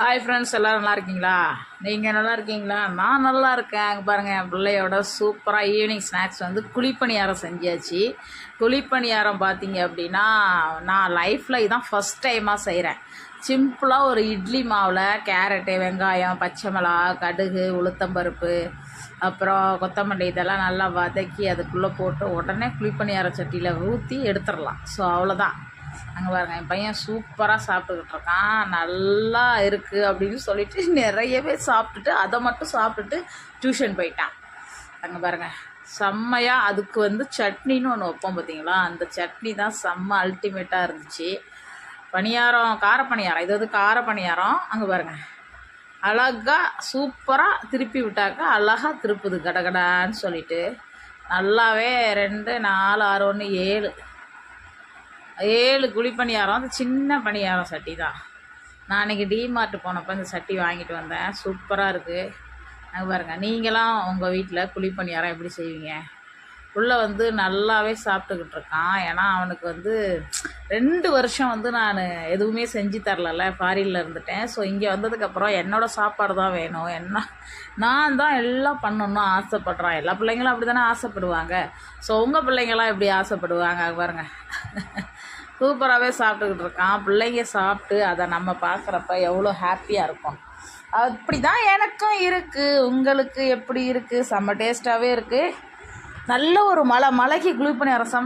Hi friends எல்லோரும் நல்லா இருக்கீங்களா? நீங்கள் நல்லா இருக்கீங்களா? நான் நல்லா இருக்கேன். அங்கே பாருங்கள் என் பிள்ளையோட சூப்பராக ஈவினிங் ஸ்நாக்ஸ் வந்து குழிப்பணியாரம் செஞ்சாச்சு. குழிப்பணியாரம் பார்த்தீங்க அப்படின்னா நான் லைஃப்பில் இதான் ஃபஸ்ட் டைமாக செய்கிறேன் சிம்பிளாக ஒரு இட்லி மாவில் கேரட்டு வெங்காயம் பச்சை மிளகா கடுகு உளுத்தம்பருப்பு அப்புறம் கொத்தமல்லி இதெல்லாம் நல்லா வதக்கி அதுக்குள்ளே போட்டு உடனே குழிப்பணியார சட்டியில் ஊற்றி எடுத்துடலாம். ஸோ அவ்வளோதான் அங்கே பாருங்க என் பையன் சூப்பராக சாப்பிட்டுக்கிட்டு இருக்கான் நல்லா இருக்குது அப்படின்னு சொல்லிட்டு நிறையவே சாப்பிட்டுட்டு அதை மட்டும் சாப்பிட்டுட்டு டியூஷன் போயிட்டான். அங்கே பாருங்க செம்மையாக அதுக்கு வந்து சட்னின்னு ஒன்று வைப்போம் பார்த்தீங்களா அந்த சட்னி தான் செம்ம அல்டிமேட்டாக இருந்துச்சு. பணியாரம் கார பணியாரம் இது வந்து கார பணியாரம். அங்கே பாருங்க அழகாக சூப்பராக திருப்பி விட்டாக்கா அழகாக திருப்புது கடகடான்னு சொல்லிட்டு. நல்லாவே ரெண்டு நாலு ஆறு ஒன்று ஏழு. ஏழு குழி பணியாரம் அந்த சின்ன பணியாரம் சட்டி தான். நான் அன்றைக்கி டிமார்ட் போனப்போ இந்த சட்டி வாங்கிட்டு வந்தேன். சூப்பராக இருக்குது அங்கே பாருங்கள் நீங்களாம் உங்கள் வீட்டில் குழி பணியாரம் எப்படி செய்வீங்க? உள்ளே வந்து நல்லாவே சாப்பிட்டுக்கிட்டு இருக்கான். ஏன்னா அவனுக்கு வந்து ரெண்டு வருஷம் வந்து நான் எதுவுமே செஞ்சு தரல ஃபாரினில் இருந்துட்டேன். ஸோ இங்கே வந்ததுக்கப்புறம் என்னோடய சாப்பாடு தான் வேணும். என்ன நான் தான் எல்லாம் பண்ணணும்னு ஆசைப்பட்றான். எல்லா பிள்ளைங்களும் அப்படி தானே ஆசைப்படுவாங்க. ஸோ உங்கள் பிள்ளைங்களாம் எப்படி ஆசைப்படுவாங்க? பாருங்கள் சூப்பராகவே சாப்பிட்டுக்கிட்டு இருக்கான். பிள்ளைங்க சாப்பிட்டு அதை நம்ம பார்க்குறப்ப எவ்வளோ ஹாப்பியாக இருக்கும். அப்படி தான் எனக்கும் இருக்குது உங்களுக்கு எப்படி இருக்குது செம்ம டேஸ்ட்டாகவே இருக்குது நல்ல ஒரு மலை மலைக்கு குளிப்பணி அரசம்.